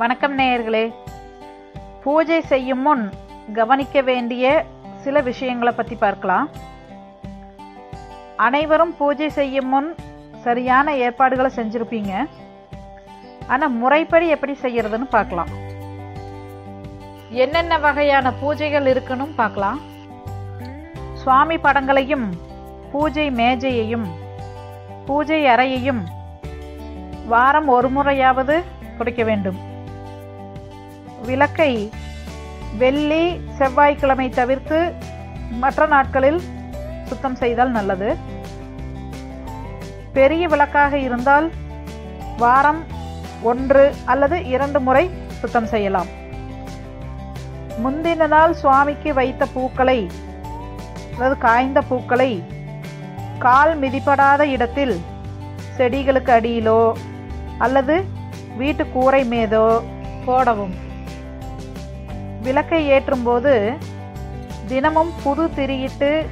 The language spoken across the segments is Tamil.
வணக்கம் நேயர்களே. பூஜை செய்யும் முன் கவனிக்க வேண்டிய சில விஷயங்களை பற்றி பார்க்கலாம். அனைவரும் பூஜை செய்யும் முன் சரியான ஏற்பாடுகளை செஞ்சுருப்பீங்க. ஆனால் முறைப்படி எப்படி செய்யறதுன்னு பார்க்கலாம். என்னென்ன வகையான பூஜைகள் இருக்குன்னு பார்க்கலாம். சுவாமி படங்களையும் பூஜை மேஜையையும் பூஜை அறையையும் வாரம் ஒரு முறையாவது துடைக்க வேண்டும். விளக்கை வெள்ளி செவ்வாய்க்கிழமை தவிர்த்து மற்ற நாட்களில் சுத்தம் செய்தால் நல்லது. பெரிய விளக்காக இருந்தால் வாரம் ஒன்று அல்லது இரண்டு முறை சுத்தம் செய்யலாம். முந்தின நாள் சுவாமிக்கு வைத்த பூக்களை அதாவது காய்ந்த பூக்களை கால் மிதிப்படாத இடத்தில் செடிகளுக்கு அடியிலோ அல்லது வீட்டு கூரை மேதோ போடவும். விளக்கை ஏற்றும்போது தினமும் புது திரியிட்டு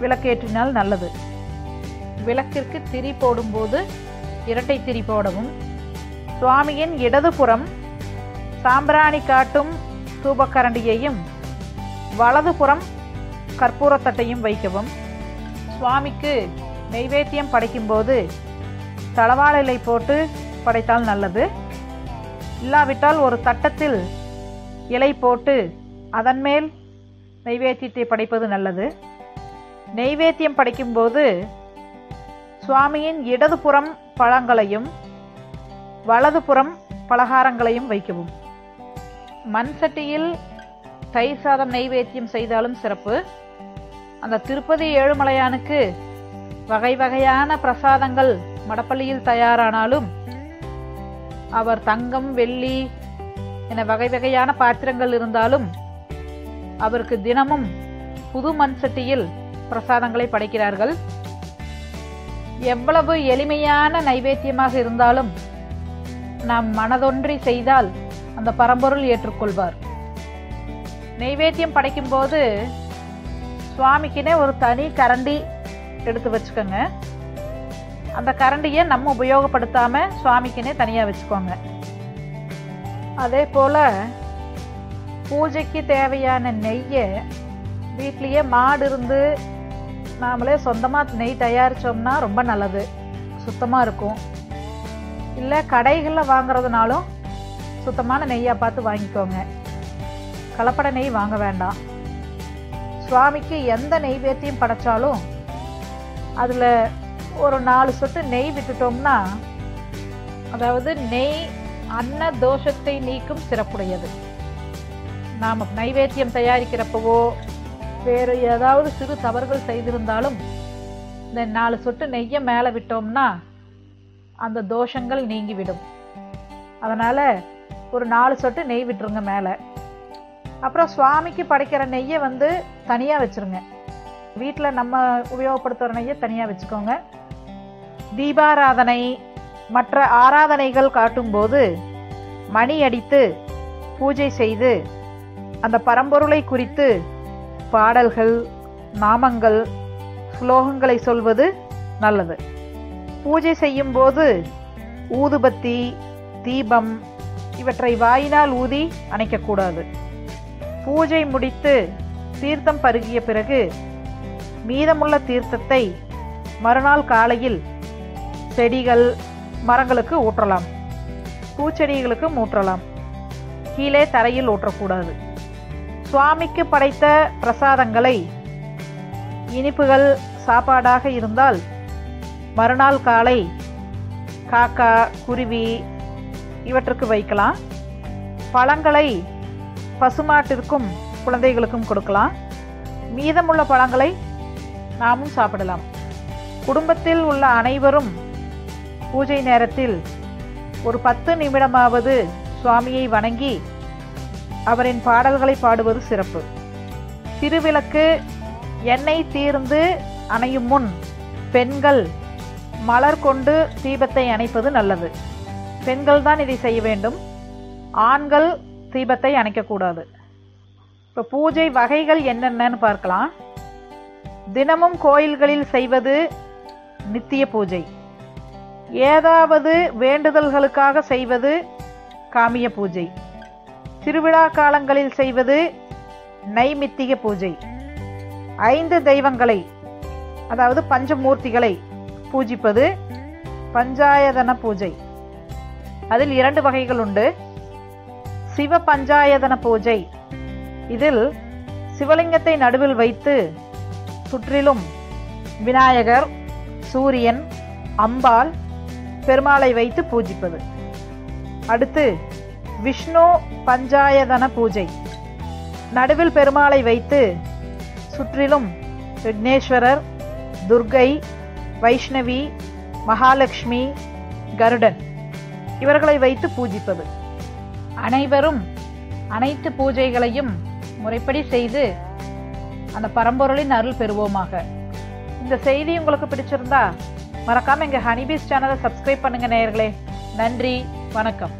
விளக்கேற்றினால் நல்லது. விளக்கிற்கு திரி போடும்போது இரட்டை திரி போடவும். சுவாமியின் இடதுபுறம் சாம்பிராணி காட்டும் தூபக்கரண்டியையும் வலதுபுறம் கற்பூரத்தட்டையும் வைக்கவும். சுவாமிக்கு நெய்வேத்தியம் படைக்கும்போது தளவாழ போட்டு படைத்தால் நல்லது. இல்லாவிட்டால் ஒரு தட்டத்தில் இலை போட்டு அதன் மேல் நைவேத்தியத்தை படைப்பது நல்லது. நெய்வேத்தியம் படைக்கும்போது சுவாமியின் இடதுபுறம் பழங்களையும் வலதுபுறம் பலகாரங்களையும் வைக்கவும். மண் சட்டியில் தயிர் சாதம் நெய்வேத்தியம் செய்தாலும் சிறப்பு. அந்த திருப்பதி ஏழுமலையானுக்கு வகை வகையான பிரசாதங்கள் மடப்பள்ளியில் தயாரானாலும் அவர் தங்கம் வெள்ளி என வகை வகையான பாத்திரங்கள் இருந்தாலும் அவருக்கு தினமும் புது மண் சட்டியில் பிரசாதங்களை படைக்கிறார்கள். எவ்வளவு எளிமையான நைவேத்தியமாக இருந்தாலும் நாம் மனதொன்றி செய்தால் அந்த பரம்பொருள் ஏற்றுக்கொள்வார். நெய்வேத்தியம் படைக்கும்போது சுவாமிக்குனே ஒரு தனி கரண்டி எடுத்து வச்சுக்கோங்க. அந்த கரண்டியை நம்ம உபயோகப்படுத்தாமல் சுவாமிக்குனே தனியாக வச்சுக்கோங்க. அதே போல் பூஜைக்கு தேவையான நெய்யை வீட்லேயே மாடு இருந்து நாமளே சொந்தமாக நெய் தயாரித்தோம்னா ரொம்ப நல்லது. சுத்தமாக இருக்கும். இல்லை கடைகளில் வாங்குறதுனாலும் சுத்தமான நெய்யாக பார்த்து வாங்கிக்கோங்க. கலப்பட நெய் வாங்க வேண்டாம். சுவாமிக்கு எந்த நெய்வேத்தியம் படைச்சாலும் அதில் ஒரு நாலு சொட்டு நெய் விட்டுட்டோம்னா அதாவது நெய் அன்ன தோஷத்தை நீக்கும் சிறப்புடையது. நாம் நைவேத்தியம் தயாரிக்கிறப்பவோ வேறு ஏதாவது சிறு தவறுகள் செய்திருந்தாலும் இந்த நாலு சொட்டு நெய்யை மேலே விட்டோம்னா அந்த தோஷங்கள் நீங்கிவிடும். அதனால் ஒரு நாலு சொட்டு நெய் விட்டுருங்க மேலே. அப்புறம் சுவாமிக்கு படைக்கிற நெய்யை வந்து தனியாக வச்சுருங்க. வீட்டில் நம்ம உபயோகப்படுத்துகிற நெய்யை தனியாக வச்சுக்கோங்க. தீபாராதனை மற்ற ஆராதனைகள் காட்டும்போது மணி அடித்து பூஜை செய்து அந்த பரம்பொருளை குறித்து பாடல்கள் நாமங்கள் ஸ்லோகங்களை சொல்வது நல்லது. பூஜை செய்யும்போது ஊதுபத்தி தீபம் இவற்றை வாயினால் ஊதி அணைக்கக்கூடாது. பூஜை முடித்து தீர்த்தம் பருகிய பிறகு மீதமுள்ள தீர்த்தத்தை மறுநாள் காலையில் செடிகள் மரங்களுக்கு ஊற்றலாம். பூச்செடிகளுக்கும் ஊற்றலாம். கீழே தரையில் ஊற்றக்கூடாது. சுவாமிக்கு படைத்த பிரசாதங்களை இனிப்புகள் சாப்பாடாக இருந்தால் மறுநாள் காலை காக்கா குருவி இவற்றுக்கு வைக்கலாம். பழங்களை பசுமாட்டிற்கும் குழந்தைகளுக்கும் கொடுக்கலாம். மீதமுள்ள பழங்களை நாமும் சாப்பிடலாம். குடும்பத்தில் உள்ள அனைவரும் பூஜை நேரத்தில் ஒரு பத்து நிமிடமாவது சுவாமியை வணங்கி அவரின் பாடல்களை பாடுவது சிறப்பு. திருவிளக்கு எண்ணெய் தீர்ந்து அணையும் முன் பெண்கள் மலர் கொண்டு தீபத்தை அணைப்பது நல்லது. பெண்கள் தான் இதை செய்ய வேண்டும். ஆண்கள் தீபத்தை அணைக்கக்கூடாது. இப்போ பூஜை வகைகள் என்னென்னு பார்க்கலாம். தினமும் கோயில்களில் செய்வது நித்திய பூஜை. ஏதாவது வேண்டுதல்களுக்காக செய்வது காமிய பூஜை. திருவிழா காலங்களில் செய்வது நைமித்திக பூஜை. ஐந்து தெய்வங்களை அதாவது பஞ்சமூர்த்திகளை பூஜிப்பது பஞ்சாயதன பூஜை. அதில் இரண்டு வகைகள் உண்டு. சிவ பஞ்சாயதன பூஜை. இதில் சிவலிங்கத்தை நடுவில் வைத்து சுற்றிலும் விநாயகர் சூரியன் அம்பாள் பெருமாளை வைத்து பூஜிப்பது. அடுத்து விஷ்ணு பஞ்சாயதன பூஜை. நடுவில் பெருமாளை வைத்து சுற்றிலும் விக்னேஸ்வரர் துர்கை வைஷ்ணவி மகாலட்சுமி கருடன் இவர்களை வைத்து பூஜிப்பது. அனைவரும் அனைத்து பூஜைகளையும் முறைப்படி செய்து அந்த பரம்பொருளின் அருள் பெறுவோமாக. இந்த செய்தி உங்களுக்கு பிடிச்சிருந்தா மறக்காம எங்க ஹனிபீஸ் சேனலை சப்ஸ்கிரைப் பண்ணுங்க நேயர்களே. நன்றி வணக்கம்.